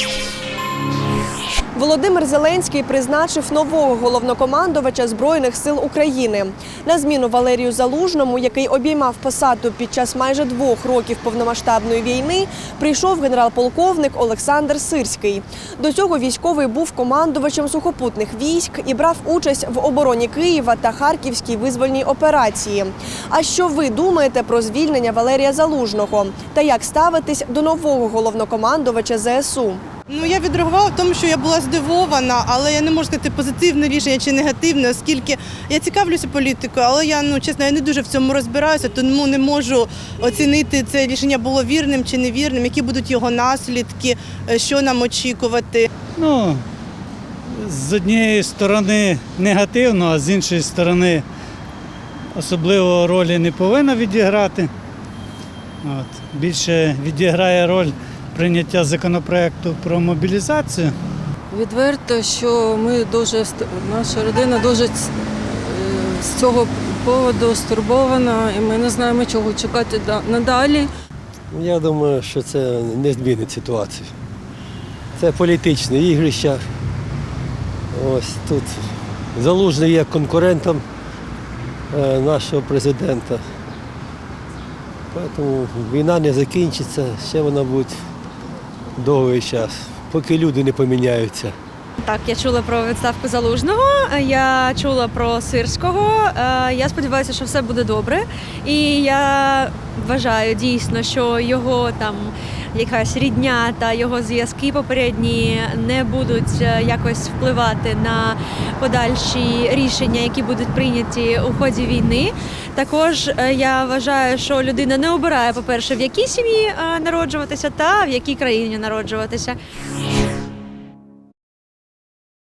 you Володимир Зеленський призначив нового головнокомандувача Збройних сил України. На зміну Валерію Залужному, який обіймав посаду під час майже двох років повномасштабної війни, прийшов генерал-полковник Олександр Сирський. До цього військовий був командувачем сухопутних військ і брав участь в обороні Києва та Харківській визвольній операції. А що ви думаєте про звільнення Валерія Залужного? Та як ставитись до нового головнокомандувача ЗСУ? Ну я відреагувала тому, що я була здивована, але я не можу сказати позитивне рішення чи негативне, оскільки я цікавлюся політикою, але я ну чесно, я не дуже в цьому розбираюся, тому не можу оцінити це рішення було вірним чи невірним, які будуть його наслідки, е, що нам очікувати. Ну, з однієї сторони негативно, а з іншої сторони особливо ролі не повинна відіграти. От. Більше відіграє роль прийняття законопроекту про мобілізацію. Відверто, що ми дуже наша родина дуже е, з цього поводу стурбована, і ми не знаємо, чого чекати надалі. Я думаю, що це не змінить ситуацію. Це політичне ігрище. Ось тут залужний є конкурентом е, нашого президента. Тому війна не закінчиться, ще вона буде довгий час, поки люди не поміняються. Так, я чула про відставку залужного. Я чула про сирського. Е, Я сподіваюся, що все буде добре. І я вважаю дійсно, що його там якась рідня та його зв'язки попередні не будуть е, якось впливати на подальші рішення, які будуть прийняті у ході війни. Також е, я вважаю, що людина не обирає, по-перше, в якій сім'ї е, народжуватися та в якій країні народжуватися.